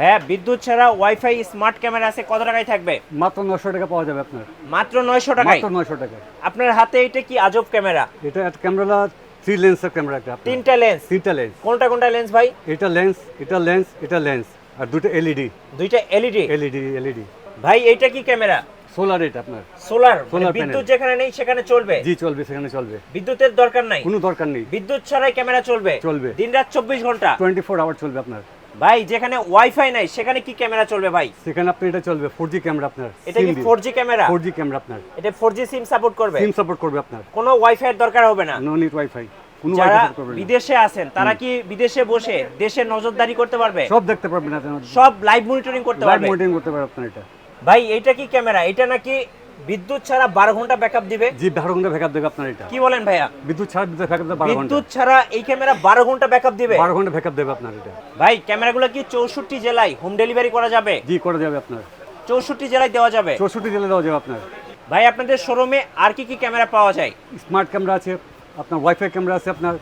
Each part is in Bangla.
ভাইয়া বিদ্যুৎ ছাড়া ওয়াইফাই স্মার্ট ক্যামেরা আছে কত টাকায় থাকবে? মাত্র নশো টাকা পাওয়া যাবে আপনার। মাত্র নয়শো টাকায়? মাত্র নশো টাকা আপনার হাতে এটা কি আজব ক্যামেরা এটা ক্যামেরা থ্রি লেন্সের ক্যামেরা একটা তিনটা লেন্স তিনটা লেন্স কোনটা কোনটা লেন্স ভাই? এটা লেন্স এটা লেন্স এটা লেন্স আর দুটো এলইডি দুইটা এলইডি এলইডি এলইডি ভাই এইটা কি ক্যামেরা সোলার এটা আপনার। সোলার Solar বিদ্যুৎ যেখানে নেই সেখানে চলবে? জি চলবে সেখানে চলবে। বিদ্যুতের দরকার নাই? কোনো দরকার নেই। বিদ্যুৎ ছাড়াই ক্যামেরা চলবে? চলবে। দিন রাত চব্বিশ ঘণ্টা? টোয়েন্টি ফোর আওয়ার চলবে আপনার। ভাই যেখানে ওয়াইফাই নাই সেখানে কি ক্যামেরা চলবে ভাই? সেখানে আপনি এটা চলবে ফোর জি ক্যামেরা আপনার এটা কি four G camera four G camera আপনার। এটা ফোর জি সিম সাপোর্ট করবে? সিম সাপোর্ট করবে আপনার। কোনো ওয়াইফাই এর দরকার হবে না। নো নিট ওয়াইফাই কোনো যারা বিদেশে আছেন তারা কি বিদেশে বসে দেশের নজরদারি করতে পারবে? সব দেখতে পারবেন না সব লাইভ মনিটরিং করতে পারবে লাইভ পারবে? মনিটরিং করতে পারবে আপনার এটা। ভাই এটা কি ক্যামেরা? এটা নাকি বিদ্যুৎ ছাড়া বারো ঘণ্টা ব্যাকআপ দিবে? জি বারো ঘণ্টা ব্যাকআপ দেবে আপনার এটা। কি বলেন ভাইয়া? বিদ্যুৎ ছাড়া বিদ্যুৎ ব্যাকআপ দেবে বিদ্যুৎ ছাড়া এই ক্যামেরা বারো ঘণ্টা ব্যাকআপ দিবে? বারো ঘণ্টা ব্যাকআপ দেবে আপনার এটা। ভাই ক্যামেরাগুলো কি চৌষট্টি জেলায় হোম ডেলিভারি করা যাবে? জি করে যাবে আপনার। চৌষট্টি জেলায় দেওয়া যাবে? চৌষট্টি জেলায় দেওয়া যাবে আপনার। ভাই আপনাদের শোরুমে আর কি কি ক্যামেরা পাওয়া যায়? স্মার্ট ক্যামেরা আছে আপনার ওয়াইফাই ক্যামেরা আছে আপনার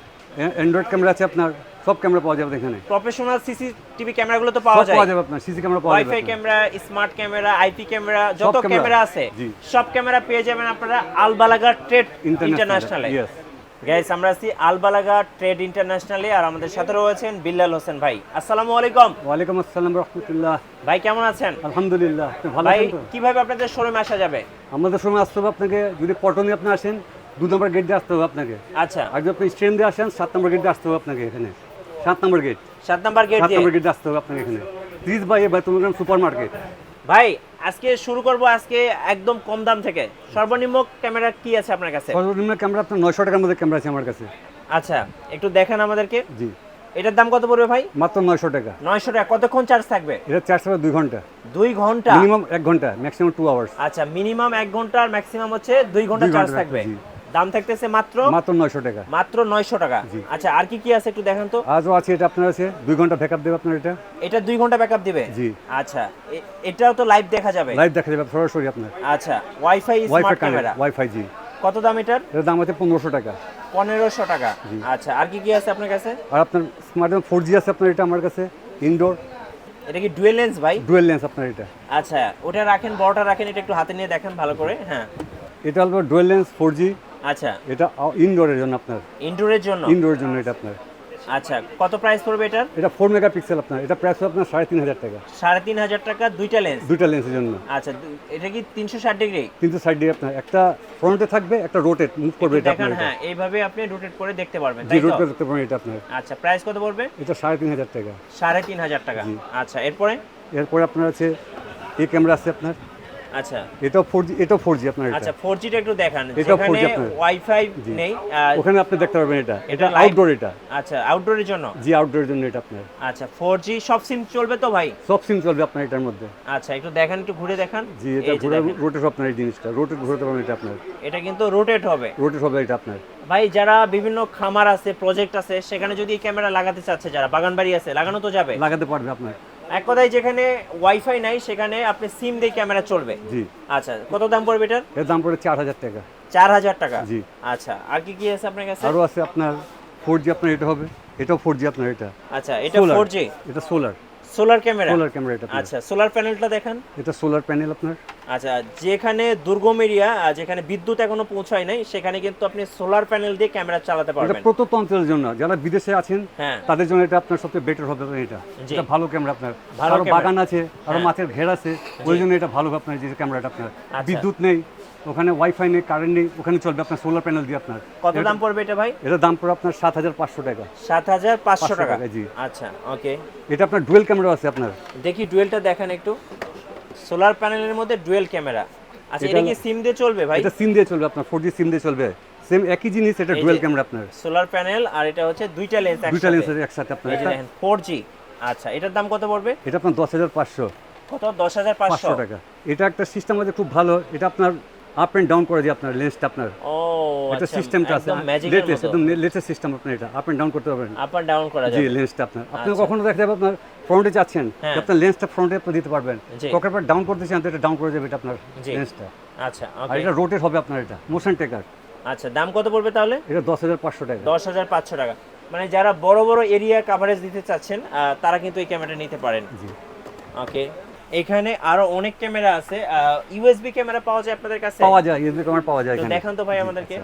অ্যান্ড্রয়েড ক্যামেরা আছে আপনার সব ক্যামেরা পাওয়া যাবে এখানে। প্রফেশনাল সিসিটিভি ক্যামেরাগুলো তো পাওয়া যায় পাওয়া যাবে আপনার সিসি ক্যামেরা পাওয়া যাবে WiFi camera smart camera IP camera যত ক্যামেরা আছে সব ক্যামেরা পেয়ে যাবেন আপনারা আলবালাগা ট্রেড ইন্টারন্যাশনালে ইয়েস গাইস আমরা আছি আলবালাগা ট্রেড ইন্টারন্যাশনালে আর আমাদের সাথে রয়েছেন বিল্লাল হোসেন ভাই। আসসালামু আলাইকুম। ওয়ালাইকুম আসসালাম রহমতুল্লাহ। ভাই কেমন আছেন? আলহামদুলিল্লাহ। ভালো ভাই আছেন কীভাবে আপনাদের শোরুমে আসা যাবে? আমাদের সময় আসতে হবে আপনাকে যদি পটনে আপনি আসেন দু নম্বর গেট দিয়ে আসতে হবে আপনাকে। আচ্ছা। আর যদি আপনি স্টেশন দিয়ে আসেন সাত নম্বর গেট দিয়ে আসতে হবে আপনাকে এখানে। সাত নম্বর গেট সাত নাম্বার গেট সাত নম্বর গেট দিয়ে আসতে হবে আপনাকে এখানে। প্লিজ ভাই এ বাতুলগ্রাম সুপার মার্কেট ভাই আজকে শুরু করব আজকে একদম কম দাম থেকে। সর্বনিম্ন ক্যামেরা কি আছে আপনার কাছে? সর্বনিম্ন ক্যামেরা আপনার নয়শো টাকার মধ্যে ক্যামেরা আছে আমার কাছে। আচ্ছা একটু দেখান আমাদেরকে। জি। এটার দাম কত পড়বে ভাই? মাত্র নয়শো টাকা। নয়শো টাকা। কতক্ষণ চার্জ থাকবে? এটা চারশো টাকা দুই ঘণ্টা। দুই ঘণ্টা? মিনিমাম এক ঘণ্টা ম্যাক্সিমাম টু আওয়ার্স আচ্ছা মিনিমাম এক ঘণ্টা আর ম্যাক্সিমাম হচ্ছে দুই ঘণ্টা চার্জ থাকবে। দাম থাকতেছে মাত্র? মাত্র নয়শো টাকা। মাত্র নয়শো টাকা। জি। আচ্ছা আর কি কি আছে একটু দেখেন তো? আজও আছে এটা আপনার আছে? দুই ঘণ্টা ব্যাকআপ দেবে আপনার এটা? এটা দুই ঘণ্টা ব্যাকআপ দিবে? জি। আচ্ছা এটাও তো লাইভ দেখা যাবে? লাইভ দেখা যাবে সরাসরি আপনার। আচ্ছা ওয়াইফাই স্মার্ট ক্যামেরা ওয়াইফাই জি। কত দাম এটার? এটার দাম আছে পনেরোশো টাকা। পনেরোশো টাকা। আচ্ছা আর কি কি আছে আপনার কাছে? আর আপনার স্মার্টফোন ফোর জি আছে আপনার এটা আমার কাছে? ইনডোর এটা কি ডুয়েল লেন্স ভাই? ডুয়েল লেন্স আপনার এটা। আচ্ছা ওটা রাখেন বড়টা রাখেন এটা একটু হাতে নিয়ে দেখেন ভালো করে হ্যাঁ। এটা হলো ডুয়েল লেন্স ফোর জি আচ্ছা। এটা ইনডোরের জন্য আপনার। ইনডোরের জন্য? ইনডোরের জন্য এটা আপনার। আচ্ছা কত প্রাইস পড়বে এটার? এটা ফোর মেগা পিক্সেল আপনার। এটা প্রাইস আপনার সাড়ে তিন হাজার টাকা। সাড়ে তিন হাজার টাকা দুইটা লেন্স দুইটা লেন্সের জন্য। আচ্ছা এটা কি তিনশো ষাট ডিগ্রি? কিন্তু সাইড দিয়ে আপনার। একটা ফ্রন্টে থাকবে একটা রোটেট মুভ করবে এটা আপনার হ্যাঁ এইভাবে আপনি রোটেট করে দেখতে পারবেন জি তাই রোট তো করে দেখতে পারেন এটা আপনার। আচ্ছা প্রাইস কত পড়বে? এটা সাড়ে তিন হাজার টাকা। সাড়ে তিন হাজার টাকা। আচ্ছা এরপরে? এরপরে আপনার আছে এই ক্যামেরা আছে আপনার। আচ্ছা। জি এটাও ফোর জি আপনার এটা। আচ্ছা ফোর জিটা একটু দেখান। যেখানে ওয়াইফাই নেই ওখানে আপনি দেখতে পারবেন এটা। এটা আউটডোর এটা। আচ্ছা আউটডোরের জন্য? জি আউটডোরের জন্য এটা আপনার। আচ্ছা ফোর জি সব সিম চলবে তো ভাই? সব সিম চলবে আপনার এটার মধ্যে। আচ্ছা একটু দেখেন একটু ঘুরে দেখান। জি এটা ঘুরে। রোটেট আপনার এই জিনিসটা। রোটেট ঘুরতে পারবেন এটা আপনার। এটা কিন্তু রোটেট হবে। রোটেট হবে এটা আপনার। ভাই যারা বিভিন্ন খামার আছে প্রজেক্ট আছে সেখানে যদি ক্যামেরা লাগাতে চাচ্ছে যারা বাগান বাড়ি আছে লাগানো তো যাবে। লাগাতে পারবে আপনার। এক কথায় যেখানে ওয়াইফাই নাই সেখানে আপনি সিম দিয়ে ক্যামেরা চলবে। জি। আচ্ছা কত দাম পড়বে এটার? এর দাম পড়বে চার হাজার টাকা। চার হাজার টাকা? জি। আচ্ছা আর কি কি আছে আপনার কাছে? আরও আছে আপনার ফোর জি আপনার এটা হবে এটাও ফোর জি আপনার এটা। আচ্ছা এটা ফোর জি এটা solar solar camera? Solar camera এটা আচ্ছা সোলার প্যানেলটা দেখান। এটা সোলার প্যানেল আপনার। আচ্ছা যেখানে দুর্গম এরিয়া যেখানে বিদ্যুৎ এখনও পৌঁছায় নাই সেখানে কিন্তু আপনি সোলার প্যানেল দিয়ে ক্যামেরা চালাতে এটা পারবেন। প্রত্যন্ত অঞ্চলের জন্য। যারা বিদেশে আছেন হ্যাঁ। তাদের জন্য এটা আপনার সবচেয়ে বেটার হবে এটা। এটা ভালো ক্যামেরা আপনার। ভালো বাগান আছে আরও হ্যাঁ। মাছের ঘের আছে ওই জন্য এটা ভালো আপনার যে ক্যামেরাটা আপনার। আচ্ছা। বিদ্যুৎ নেই ওখানে ওয়াইফাই নেই কারেন্ট নেই ওখানে চলবে আপনার সোলার প্যানেল দিয়ে আপনার। কত দাম পড়বে এটা ভাই? এটার দাম পড়বে আপনার সাত হাজার পাঁচশো টাকা। সাত হাজার পাঁচশো 500 টাকা। টাকা, জি। আচ্ছা ওকে এটা আপনার ডুয়েল ক্যামেরা আছে আপনার। দেখি ডুয়েলটা দেখেন একটু। সোলার প্যানেলের মধ্যে ডুয়েল ক্যামেরা। আচ্ছা এটা কি সিম দিয়ে চলবে ভাই? এটা সিম দিয়ে চলবে আপনার ফোর জি সিম দিয়ে চলবে। সেম একই জিনিস এটা ডুয়েল ক্যামেরা আপনার। সোলার প্যানেল আর এটা হচ্ছে দুইটা লেন্স একসাথে। দুইটা লেন্স একসাথে আপনার। এটা 4G আচ্ছা এটার দাম কত পড়বে? এটা আপনার দশ হাজার পাঁচশো। কত? দশ হাজার পাঁচশো। পাঁচশো টাকা। এটা একটা সিস্টেম আছে খুব ভালো। এটা আপনার আপ এন্ড ডাউন করে দিয়ে আপনার লেন্সটা আপনার ও এটা আচ্ছা সিস্টেমটা আছে লেটেস্ট একদম লেটেস্ট সিস্টেম আপনার এটা আপ এন্ড ডাউন করতে পারবেন। আপ আর ডাউন করা জি লেন্সটা আপনার। আপনি আচ্ছা। কখনো দেখা যাবে আপনার ফ্রন্টে যাচ্ছেন হ্যাঁ। আপনার লেন্সটা ফ্রন্টে আপনি দিতে পারবেন। ডাউন করতে চান তো এটা ডাউন করে যাবে এটা আপনার লেন্সটা আচ্ছা আর এটা রোটেট হবে আপনার এটা মোশন টেকার আচ্ছা দাম কত পড়বে তাহলে? এটা দশ হাজার পাঁচশো টাকা। দশ হাজার পাঁচশো টাকা। মানে যারা বড় বড় এরিয়া কাভারেজ দিতে চাচ্ছেন তারা কিন্তু এই ক্যামেরাটা নিতে পারেন। জি। ওকে এখানে আরও অনেক ক্যামেরা আছে ইউএসবি ক্যামেরা পাওয়া যায় আপনাদের কাছে? পাওয়া যায় ইউএসবি ক্যামেরা পাওয়া যায় এখানে। দেখান তো ভাই আমাদেরকে।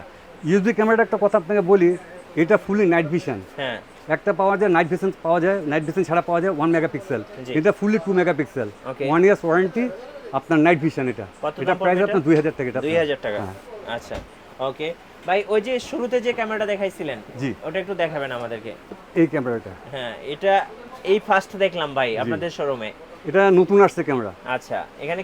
ইউএসবি ক্যামেরাটা একটা কথা আপনাকে বলি এটা ফুলি নাইট ভিশন হ্যাঁ। একটা পাওয়া যায় নাইট ভিশন পাওয়া যায় নাইট ভিশন ছাড়া পাওয়া যায় ওয়ান মেগাপিক্সেল। এটা fully two megapixel. One years warranty আপনার নাইট ভিশন এটা। এটা প্রাইস আপনার দুই হাজার টাকা দুই। হাজার টাকা। হ্যাঁ। আচ্ছা ওকে ভাই ওই যে শুরুতে যে ক্যামেরাটা দেখাইছিলেন জি। ওটা একটু দেখাবেন আমাদেরকে। এই ক্যামেরাটা। হ্যাঁ এটা এই ফার্স্ট দেখলাম ভাই আপনাদের শোরুমে এটা নতুন আসছে ক্যামেরা আচ্ছা এখানে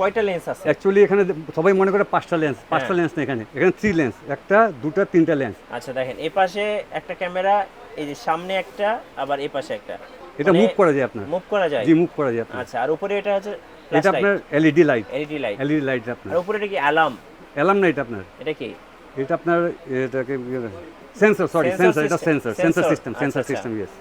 কয়টা লেন্স আছে? অ্যাকচুয়ালি এখানে সবাই মনে করে পাঁচটা লেন্স পাঁচটা হ্যাঁ। লেন্স না এখানে। এখানে থ্রি লেন্স একটা দুটা তিনটা লেন্স আচ্ছা দেখেন এই পাশে একটা ক্যামেরা এই যে সামনে একটা আবার এই পাশে একটা। এটা মুভ করা যায় আপনার। মুভ করা যায়? জি মুভ করা যায় আচ্ছা আর উপরে এটা হচ্ছে এটা আপনার LED light LED light LED light আপনার। আর উপরে এটা কি অ্যালার্ম অ্যালার্ম না এটা আপনার? এটা কি? এটা আপনার এটাকে সেন্সর সরি সেন্সর এটা sensor sensor system sensor system yes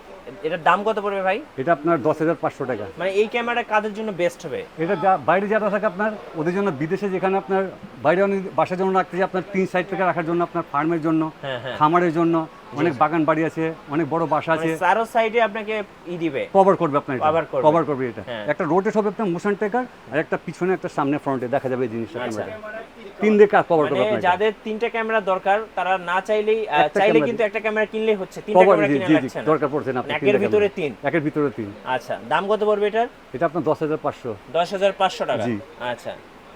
এটার দাম কত পড়বে ভাই? এটা আপনার দশ হাজার পাঁচশো টাকা। মানে এই ক্যামেরাটা কাদের জন্য বেস্ট হবে? এটা বাইরে যারা থাকে আপনার ওদের জন্য বিদেশে যেখানে আপনার বাইরে অনেক বাসার জন্য রাখতে যে আপনার তিন সাইড থেকে রাখার জন্য আপনার ফার্মের জন্য হ্যাঁ হ্যাঁ। খামারের জন্য অনেক বাগান বাড়ি আছে অনেক বড় বাসা মানে আছে চারো সাইডে আপনাকে ই দিবে? কভার করবে আপনার Cover করবে। কভার করবে এটা। হ্যাঁ। একটা রোটেট হবে আপনার মোশন টেকার আর একটা পিছনে একটা সামনে ফ্রন্টে দেখা যাবে এই জিনিসটা আচ্ছা। ক্যামেরা তিন দিকে কভার করবে মানে যাদের তিনটা ক্যামেরা দরকার তারা না চাইলেই চাইলে কিন্তু একটা ক্যামেরা কিনলেই হচ্ছে। তিনটা ক্যামেরা কিনে লাগছে না। দরকার পড়ছে না মানে একের ভিতরে তিন। একের ভিতরে তিন। আচ্ছা দাম কত পড়বে এটার? এটা আপনার দশ হাজার পাঁচশো। দশ হাজার পাঁচশো টাকা? জি। আচ্ছা।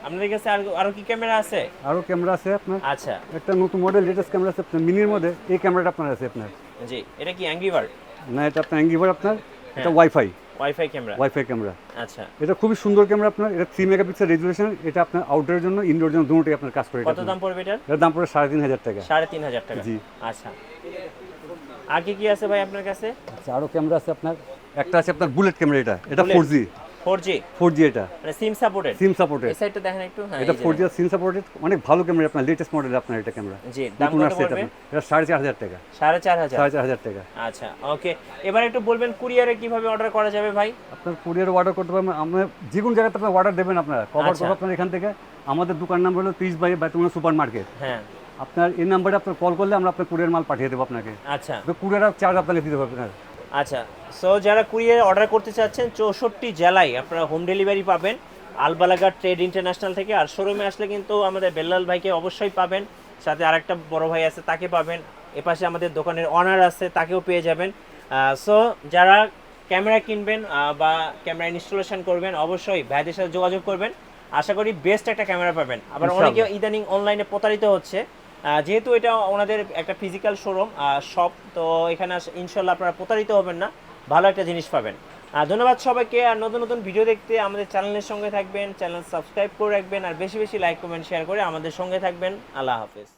আপনাদের কাছে আর আরও কি ক্যামেরা আছে? আরও ক্যামেরা আছে আপনার। আচ্ছা। একটা নতুন মডেল লেটেস্ট ক্যামেরা আছে আপনার মিনির মধ্যে। এই ক্যামেরাটা আপনার আছে আপনার। জি এটা কি অ্যাঙ্গি বার্ড না এটা আপনার অ্যাঙ্গিভার আপনার। হ্যাঁ। এটা WiFi WiFi camera WiFi camera আচ্ছা। এটা খুবই সুন্দর ক্যামেরা আপনার এটা থ্রি মেগাপিক্সেল রেজুলেশন এটা আপনার আউটডোরের জন্য ইনডোর জন্য দুটোই আপনার কাজ করে এটা। কত দাম পড়বে এটার? এটার দাম পড়ে সাড়ে তিন হাজার টাকা। সাড়ে তিন হাজার টাকা। জি। আচ্ছা। আর কি কি আছে ভাই আপনার কাছে? আচ্ছা আরও ক্যামেরা আছে আপনার একটা আছে আপনার বুলেট ক্যামেরা এটা। এটা four G four G four G এটা। মানে সিম সাপোর্টেড সিম সাপোর্টেড এই সাইডটা দেখেন একটু হ্যাঁ এটা এই যে সিম সাপোর্টেড অনেক ভালো ক্যামেরা আপনার লেটেস্ট মডেল আপনার এটা ক্যামেরা জি দাম কত পড়বে? এটা সাড়ে চার হাজার টাকা। সাড়ে চার হাজার? সাড়ে চার হাজার টাকা। আচ্ছা ওকে এবার একটু বলবেন কুরিয়ারে কীভাবে অর্ডার করা যাবে ভাই? আপনার কুরিয়ার অর্ডার করতে পারবেন। আমরা যে কোনো জায়গাতে আপনার অর্ডার দেবেন আপনারা। কভার আচ্ছা। আপনার এখান থেকে। আমাদের দোকান নাম্বার হলো ত্রিশ বাই বাইতুমনা সুপার মার্কেট হ্যাঁ। আপনার এই নাম্বারে আপনার কল করলে আমরা আপনার কুরিয়ার মাল পাঠিয়ে দেবো আপনাকে। আচ্ছা। তো কুরিয়ার চার্জ আপনাকে দিতে হবে আপনার। আচ্ছা সো যারা কুরিয়ারে অর্ডার করতে চাচ্ছেন চৌষট্টি জেলায় আপনারা হোম ডেলিভারি পাবেন। আলবালাগা ট্রেড ইন্টারন্যাশনাল থেকে আর শোরুমে আসলে কিন্তু আমাদের বেল্লাল ভাইকে অবশ্যই পাবেন। সাথে আরেকটা বড় ভাই আছে তাকে পাবেন। এপাশে আমাদের দোকানের অনার আছে তাকেও পেয়ে যাবেন। সো যারা ক্যামেরা কিনবেন বা ক্যামেরা ইনস্টলেশন করবেন অবশ্যই ভাইদের সাথে যোগাযোগ করবেন। আশা করি বেস্ট একটা ক্যামেরা পাবেন। আবার। অনেকে ইদানিং অনলাইনে প্রতারিত হচ্ছে। যেহেতু এটা ওনাদের একটা ফিজিক্যাল শোরুম শপ তো এখানে ইনশাল্লাহ আপনারা প্রতারিত হবেন না। ভালো একটা জিনিস পাবেন। ধন্যবাদ সবাইকে, আর নতুন নতুন ভিডিও দেখতে আমাদের চ্যানেলের সঙ্গে থাকবেন চ্যানেল সাবস্ক্রাইব করে রাখবেন, আর বেশি বেশি লাইক কমেন্ট শেয়ার করে আমাদের সঙ্গে থাকবেন। আল্লাহ হাফেজ।